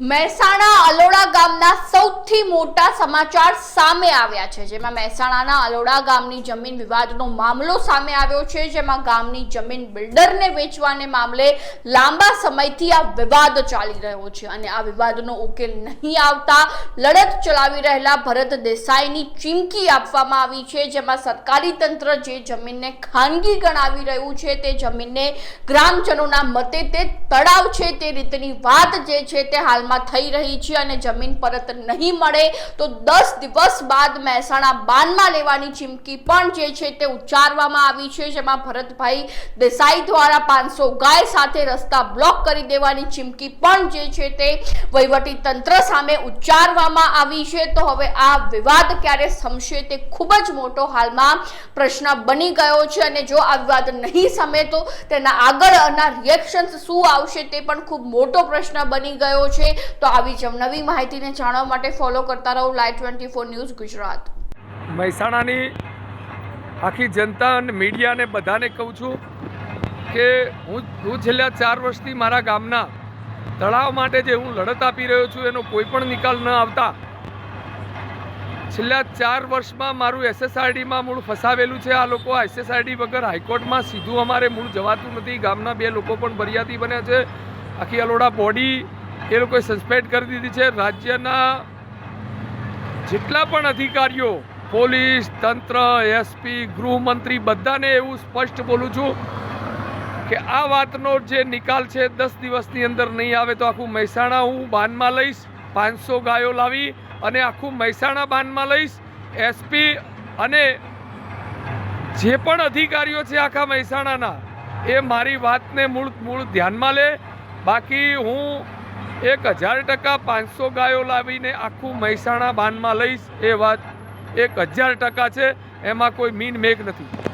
મહેસાણા અલોડા ગામના સૌથી મોટા સમાચાર સામે આવ્યા છે, જેમાં મહેસાણાના અલોડા ગામની જમીન વિવાદનો મામલો સામે આવ્યો છે, જેમાં ગામની જમીન બિલ્ડરને વેચવાને મામલે લાંબા સમયથી આ વિવાદ ચાલી રહ્યો છે અને આ વિવાદનો ઉકેલ નહીં આવતા લડત ચલાવી રહેલા ભરત દેસાઈની ચીમકી આપવામાં આવી છે, જેમાં સરકારી તંત્ર જે જમીનને ખાનગી ગણાવી રહ્યું છે, તે જમીનને ગ્રામજનોના મતે તે તળાવ છે, તે રીતની વાત જે છે તે હાલમાં થઈ રહી છે અને જમીન પરત નહીં મળે, તો દસ દિવસ બાદ મહેસાણા બાનમાં લેવાની ચીમકી પણ જે છે તે ઉચ્ચારવામાં આવી છે, જેમાં ભરતભાઈ દેસાઈ દ્વારા પાંચસો ગાય સાથે રસ્તા બ્લોક કરી દેવાની ચીમકી પણ જે છે તે વહીવટી તંત્ર સામે ઉચ્ચારવામાં આવી છે. તો હવે આ વિવાદ ક્યારે સમશે તે ખૂબ જ મોટો હાલમાં પ્રશ્ન બની ગયો છે અને જો આ વિવાદ નહીં સમે, તો તેના આગળના રિએક્શન્સ શું આવશે તે પણ ખૂબ મોટો પ્રશ્ન બની ગયો છે. તો આવી જ નવી માહિતીને જાણવા માટે ફોલો કરતા રહો live twenty four news Gujarat. મહેસાણાની આખી જનતા અને મીડિયાને બધાને કહું છું કે હું હું છેલ્લા ચાર વર્ષથી મારા ગામના તળાવ માટે જે હું લડત આપી રહ્યો છું એનો કોઈ પણ નિકાલ ન આવતા છેલ્લા ચાર વર્ષમાં મારું એસએસઆરડીમાં મૂળ ફસાવેલું છે. આ લોકો એસએસઆરડી વગર હાઈકોર્ટમાં સીધું અમારે મૂળ જવાતું નથી. ગામના બે લોકો પણ ફરિયાદી બન્યા છે. આખી અલોડા બોડી એ લોકોએ સસ્પેન્ડ કરી દીધી છે. રાજ્યના જેટલા પણ અધિકારીઓ, પોલીસ, તંત્ર, એસપી, ગૃહમંત્રી બધાને એવું સ્પષ્ટ બોલું છું કે આ વાતનો જે નિકાલ છે દસ દિવસની અંદર નહીં આવે તો આખું મહેસાણા હું બાનમાં લઈશ, પાંચસો ગાયો લાવી અને આખું મહેસાણા બાનમાં લઈશ, એસપી અને જે પણ અધિકારીઓ છે આખા મહેસાણાના, એ મારી વાતને મૂળ મૂળ ધ્યાનમાં લે. બાકી હું એક હજાર ટકા પાંચસો ગાયો લાવીને આખું મહેસાણા બાનમાં લઈશ એ વાત એક હજાર ટકા છે, એમાં કોઈ મીન મેઘ નથી.